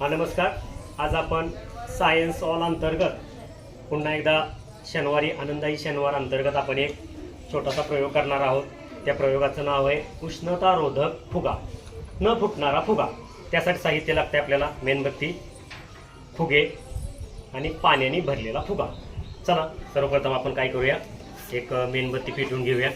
हा नमस्कार. आज आपण सायन्स ऑल अंतर्गत पुन्हा एकदा शनिवारी आनंदाई शनिवार अंतर्गत आपण एक छोटासा प्रयोग करणार आहोत. त्या प्रयोगाचं नाव आहे उष्णतारोधक फुगा. न फुटणारा फुगा. त्यासाठी साहित्य लागते आपल्याला मेणबत्ती फुगे आणि पाण्याने भरलेला फुगा. चला सर्वप्रथम आपण काय करूया? एक मेणबत्ती पेटवून घेऊया.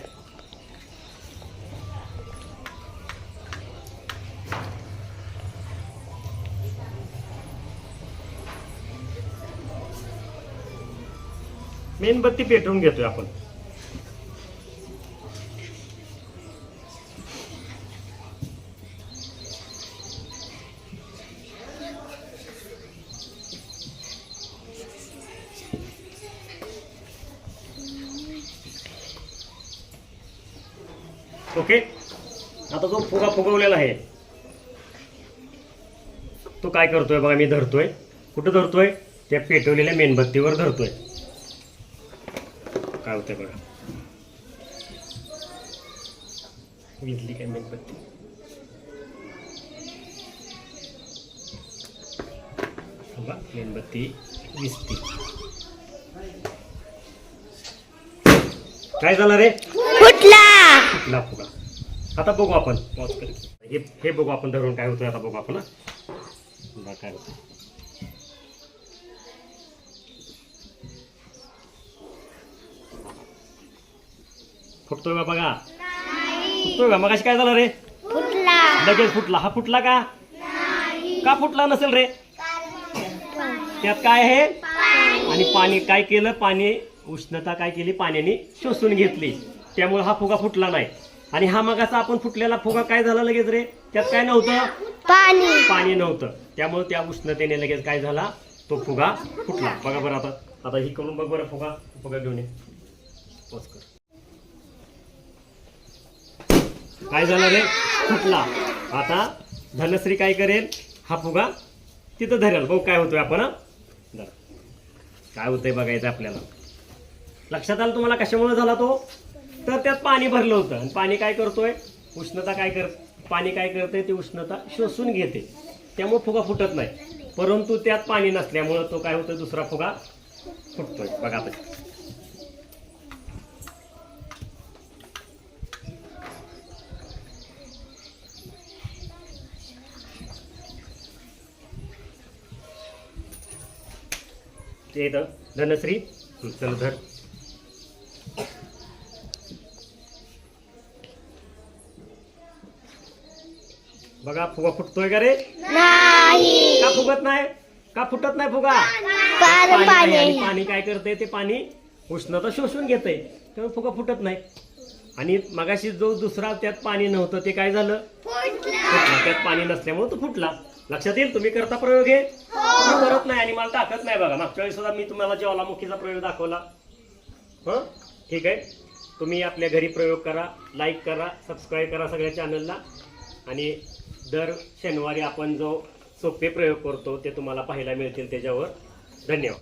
मेणबत्ती पेटवून घेतोय आपण. ओके? आता जो फुगा फुगवलेला आहे तो काय करतोय बघा मी धरतोय. कुठं धरतोय? त्या पेटवलेल्या मेणबत्तीवर धरतोय. काय होतंय बघा. घेतली काय मेणबत्ती मेणबत्ती विसती काय झालं रे? फुटला. फुगा. आता बघू आपण. पॉज कर हे हे बघू आपण धरून काय होतंय आता बघू आपण काय होतं फुटतोय का? बघा फुटतोय का? मग काय झालं रे? फुटला. लगेच फुटला. हा फुटला का? का फुटला नसेल रे? त्यात काय आहे? आणि पाणी काय केलं? पाणी उष्णता काय केली? पाण्याने शोषून घेतली. त्यामुळे हा फुगा फुटला नाही. आणि हा मगाचा आपण फुटलेला फुगा काय झाला लगेच रे? त्यात काय नव्हतं? पाणी. पाणी नव्हतं. त्यामुळे त्या उष्णतेने लगेच काय झाला? तो फुगा फुटला. बघा बरं आता. आता ही करून बघ बरं फुगा. फुगा घेऊन ये. पॉज कर. काय झालं रे? फुटला. आता धनश्री काय करेल? हा फुगा तिथं धरेल. बघ काय होतोय आपण काय होतंय बघायचं आपल्याला. लक्षात आलं तुम्हाला कशामुळे झाला तो? तर त्यात पाणी भरलं होतं. आणि पाणी काय करतोय? उष्णता काय कर पाणी काय करते ती उष्णता शोषून घेते. त्यामुळे फुगा फुटत नाही. परंतु त्यात पाणी नसल्यामुळं तो काय होतोय? दुसरा फुगा फुटतोय. बघा ते इथं धनश्री. चल धर. बघा फुगा फुटतोय का रे? नाही. का फुगत नाही? का फुटत नाही फुगा? पाणी आहे आणि पाणी पाणी काय करते ते पाणी? उष्णता शोषून घेते त्यामुळे फुगा फुटत नाही. आणि मगाशी जो दुसरा त्यात पाणी नव्हतं ते काय झालं? फुटला. त्यात पाणी नसल्यामुळे तो फुटला. लक्षात येईल? तुम्ही करता प्रयोग हे? तुम्ही करत नाही आणि मला टाकत नाही बघा. मागच्या वेळेस सुद्धा मी तुम्हाला ज्वालामुखीचा प्रयोग दाखवला. हं? ठीक आहे. तुम्ही आपल्या घरी प्रयोग करा लाईक करा सबस्क्राईब करा सगळ्या चॅनलला आणि दर शनिवारी आपण जो सोपे प्रयोग करतो ते तुम्हाला पाहायला मिळतील त्याच्यावर. धन्यवाद.